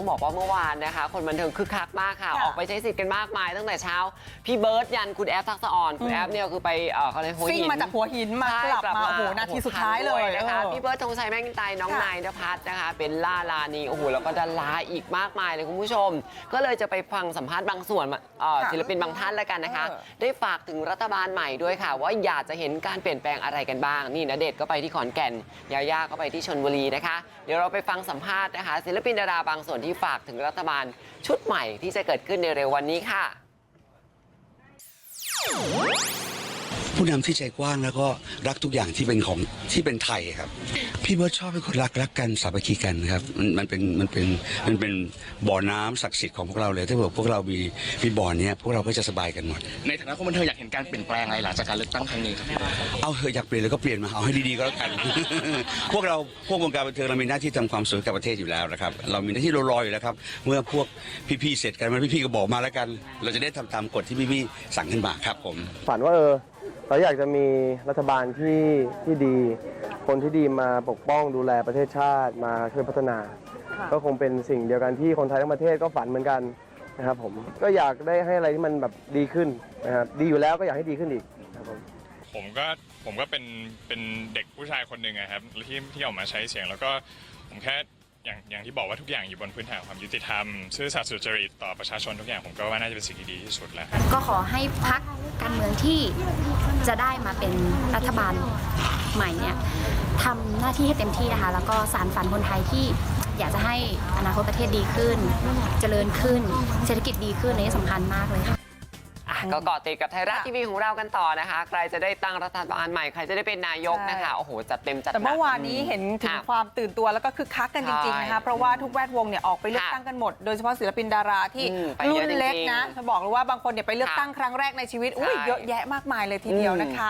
ต้องบอกว่าเมื่อวานนะคะ คนบันเทิงคึกคักมากค่ะค่ะ ออกไปใช้สิทธิ์กันมากมายตั้งแต่เช้า พี่เบิร์ดยันคุณแอฟทักษะอ่อน คุณแอฟเนี่ยคือไปเอ่อเขาเรียกหัวซิ่งหินมาจากหัวหินมาใช่กลับมาโอ้โหนาทีสุดท้ายเลยโอ้โหทันด้วยนะคะเออ พี่เบิร์ดธงชัยแม่งตายน้องค่ะนายนภัสนะคะ เป็นล่าลานีโอ้โหแล้วก็ดาราอีกมากมายเลยคุณผู้ชม ก็เลยจะไปฟังสัมภาษณ์บางส่วนมาเอ่อค่ะศิลปินบางท่านแล้วกันนะคะ เออ ได้ฝากถึงรัฐบาลใหม่ด้วยค่ะ ว่าอยากจะเห็นการเปลี่ยนแปลงอะไรกันบ้างนี่นะเดชน์ก็ไปที่ขอนแก่นยาย่าก็ไปที่ชนบุรีนะคะ เดี๋ยวเราไปฟังสัมภาษณ์นะคะ ศิลปินดาราบางส่วนที่ฝากถึงรัฐบาลชุดใหม่ที่จะเกิดขึ้นในเร็ววันนี้ค่ะ ผู้นำที่ใจกว้างแล้วก็รักทุกอย่างที่เป็นของที่เป็นไทยครับ พี่เบิร์ตชอบเป็นคนรักรักกันสามัคคีกันครับมันมันเป็นมันเป็นมันเป็นบ่อน้ำศักดิ์สิทธิ์ของพวกเราเลยถ้าเกิดพวกเรามีมีบ่อเนี้ยพวกเราก็จะสบายกันหมดในฐานะคนบันเทิงอยากเห็นการเปลี่ยนแปลงอะไรหลังจากการเลือกตั้งครั้งนี้ครับพี่เบิร์ดเอาเถอะอยากเปลี่ยนเลยก็เปลี่ยนมาเอาให้ดีๆก็แล้วกัน พวกเราพวกวงการบันเทิงเรามีหน้าที่ทำความสวยให้กับประเทศอยู่แล้วนะครับเรามีหน้าที่รอๆอยู่แล้วครับเมื่อพวกพี่ๆเสร็จกันมันพี่ๆก็บอกมาแล้วกัน เราจะได้ทำตามกฎที่พี่ๆสั่งขึ้นมาครับผมฝันว่าเออ เราอยากจะมีรัฐบาลที่ที่ดี คนที่ดีมาปกป้องดูแลประเทศชาติมาช่วยพัฒนา ก็คงเป็นสิ่งเดียวกันที่คนไทยทั้งประเทศก็ฝันเหมือนกันนะครับผมก็อยากได้ให้อะไรที่มันแบบดีขึ้นนะครับดีอยู่แล้วก็อยากให้ดีขึ้นอีกครับผมผมก็ผมก็เป็นเป็นเด็กผู้ชายคนหนึ่งอะครับที่ที่ออกมาใช้เสียง แล้วก็ผมแค่อย่างอย่างที่บอกว่าทุกอย่างอยู่บนพื้นฐานของความยุติธรรมซื่อสัตย์สุจริตต่อประชาชนทุกอย่างผมก็ว่าน่าจะเป็นสิ่งที่ดีที่สุดแล้ว ก็ขอให้พักการเมืองที่ จะได้มาเป็นรัฐบาลใหม่เนี่ยทำหน้าที่ให้เต็มที่นะคะ แล้วก็สารฝันคนไทยที่อยากจะให้อนาคตประเทศดีขึ้น เจริญขึ้น เศรษฐกิจดีขึ้นนี่สำคัญมากเลยค่ะ ก็เกาะติดกับไทยรัฐค่ะทีวีของเรากันต่อนะคะ ใครจะได้ตั้งรัฐบาลใหม่ ใครจะได้เป็นนายกนะคะ โอ้โห จัดเต็มจัดหนัแต่กเมื่อวานนี้เห็นถึงค่ะความตื่นตัวแล้วก็คึกคักกันจริงๆนะใช่คะ เพราะว่าทุกแวดวงเนี่ยออกไปเลือกค่ะตั้งกันหมด โดยเฉพาะศิลปินดาราที่อืมไปรุ่เยอะนเล็กจริงๆนะจะบอกเลยว่าบางคนเนี่ยไปเลือกค่ะตั้งครั้งแรกในชีวิต อุ้ยใช่เยอะแยะมากมายเลยทีเดียวอืมนะคะ